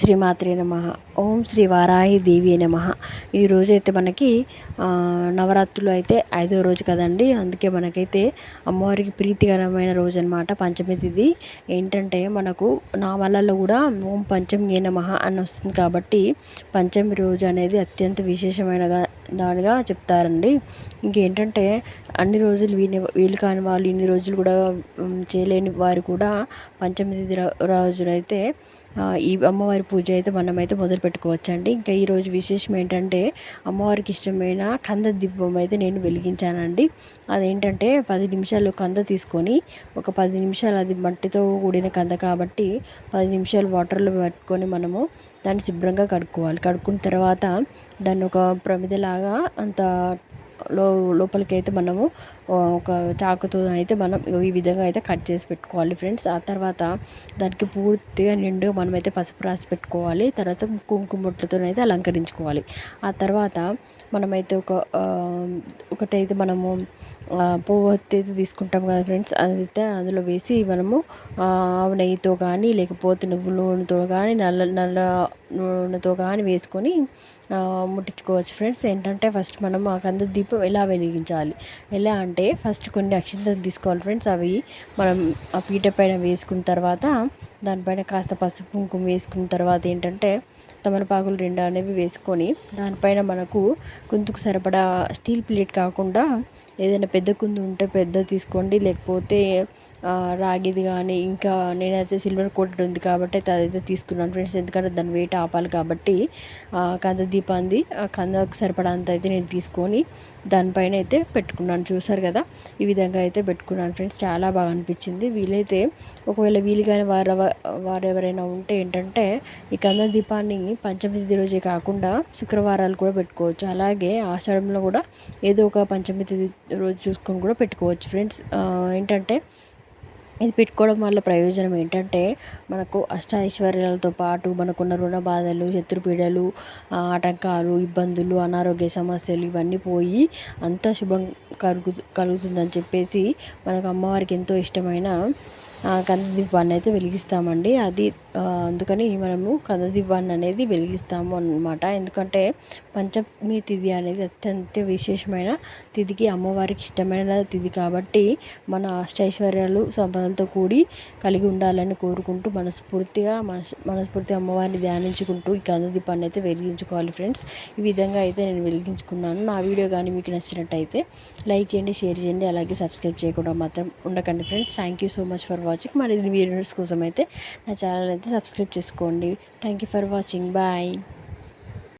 శ్రీ మాత్రే నమ. ఓం శ్రీ వారాహి దేవి నమ ఈరోజైతే మనకి నవరాత్రులు అయితే ఐదో రోజు కదండి. అందుకే మనకైతే అమ్మవారికి ప్రీతికరమైన రోజు అనమాట పంచమి తిది. ఏంటంటే మనకు నామాలలో కూడా ఓం పంచమి నమ అని వస్తుంది కాబట్టి పంచమి రోజు అనేది అత్యంత విశేషమైనగా దానిగా చెప్తారండి. ఇంకేంటంటే అన్ని రోజులు వీని వీలు కాని వాళ్ళు ఇన్ని రోజులు కూడా చేయలేని వారు కూడా పంచమి తిది రోజునైతే ఈ అమ్మవారి పూజ అయితే మనమైతే మొదలు పెట్టుకోవచ్చండి. ఇంకా ఈరోజు విశేషం ఏంటంటే అమ్మవారికి ఇష్టమైన కంద దీపం అయితే నేను వెలిగించానండి. అదేంటంటే పది నిమిషాలు కంద తీసుకొని ఒక పది నిమిషాలు అది మట్టితో కూడిన కంద కాబట్టి పది నిమిషాలు వాటర్లో పెట్టుకొని మనము దాన్ని శుభ్రంగా కడుక్కోవాలి. కడుక్కున్న తర్వాత దాన్ని ఒక ప్రమిదలాగా అంత లో లోపలికి అయితే మనము ఒక చాకుతో అయితే మనం ఈ విధంగా అయితే కట్ చేసి పెట్టుకోవాలి ఫ్రెండ్స్. ఆ తర్వాత దానికి పూర్తిగా నిండుగా మనమైతే పసుపు రాసి పెట్టుకోవాలి. తర్వాత కుంకుమ అయితే అలంకరించుకోవాలి. ఆ తర్వాత మనమైతే ఒక ఒకటైతే మనము పువ్వు అయితే తీసుకుంటాం కదా ఫ్రెండ్స్. అదైతే అందులో వేసి మనము ఆవు నెయ్యితో కానీ లేకపోతే నువ్వుల నూనెతో కానీ నల్ల నల్ల నూనెతో కానీ వేసుకొని ముట్టించుకోవచ్చు ఫ్రెండ్స్. ఏంటంటే ఫస్ట్ మనం ఆ కంద దీపం ఎలా వెలిగించాలి? ఎలా అంటే ఫస్ట్ కొన్ని అక్షింతలు తీసుకోవాలి ఫ్రెండ్స్. అవి మనం ఆ పీట పైన వేసుకున్న తర్వాత దానిపైన కాస్త పసుపు కుంకుమ వేసుకున్న తర్వాత ఏంటంటే తమలపాకులు రెండు అనేవి వేసుకొని దానిపైన మనకు కుంతుకు సరిపడా స్టీల్ ప్లేట్ కాకుండా ఏదైనా పెద్ద కుందు ఉంటే పెద్ద తీసుకోండి. లేకపోతే రాగిది కానీ ఇంకా నేనైతే సిల్వర్ కోటెడ్ ఉంది కాబట్టి అయితే అదైతే తీసుకున్నాను ఫ్రెండ్స్. ఎందుకంటే దాని వెయిట్ ఆపాలి కాబట్టి కంద దీపాంది కందకు సరిపడంత అయితే నేను తీసుకొని దానిపైన అయితే పెట్టుకున్నాను. చూసారు కదా? ఈ విధంగా అయితే పెట్టుకున్నాను ఫ్రెండ్స్. చాలా బాగా అనిపించింది. వీలైతే ఒకవేళ వీలు కానీ వారు వారు ఎవరైనా ఉంటే ఏంటంటే ఈ కంద దీపాన్ని పంచమి తిథి రోజే కాకుండా శుక్రవారాలు కూడా పెట్టుకోవచ్చు. అలాగే ఆషాఢంలో కూడా ఏదో ఒక పంచమి తిథి రోజు చూసుకొని కూడా పెట్టుకోవచ్చు. ఫ్రెండ్స్ ఏంటంటే ఇది పెట్టుకోవడం వల్ల ప్రయోజనం ఏంటంటే మనకు అష్ట ఐశ్వర్యాలతో పాటు మనకున్న రుణ బాధలు శత్రుపీడలు ఆటంకాలు ఇబ్బందులు అనారోగ్య సమస్యలు ఇవన్నీ పోయి అంతా శుభం కలుగు కలుగుతుందని చెప్పేసి మనకు అమ్మవారికి ఎంతో ఇష్టమైన కందదీపాన్ని అయితే వెలిగిస్తామండి. అది అందుకని మనము కందదీపాన్ని అనేది వెలిగిస్తాము అనమాట ఎందుకంటే పంచమి తిథి అనేది అత్యంత విశేషమైన తిథికి అమ్మవారికి ఇష్టమైన తిథి కాబట్టి మన అష్టైశ్వర్యాలు సంపదలతో కూడి కలిగి ఉండాలని కోరుకుంటూ మనస్ఫూర్తిగా మనస్ మనస్ఫూర్తిగా అమ్మవారిని ధ్యానించుకుంటూ ఈ కందదీపాన్ని అయితే వెలిగించుకోవాలి ఫ్రెండ్స్. ఈ విధంగా అయితే నేను వెలిగించుకున్నాను. నా వీడియో కానీ మీకు నచ్చినట్టయితే లైక్ చేయండి షేర్ చేయండి అలాగే సబ్స్క్రైబ్ చేయకుండా మాత్రం ఉండకండి friends. Thank you so much for watching మరి వీడియోస్ కోసం అయితే నా ఛానల్ అయితే సబ్స్క్రైబ్ చేసుకోండి. Thank you for watching. Bye.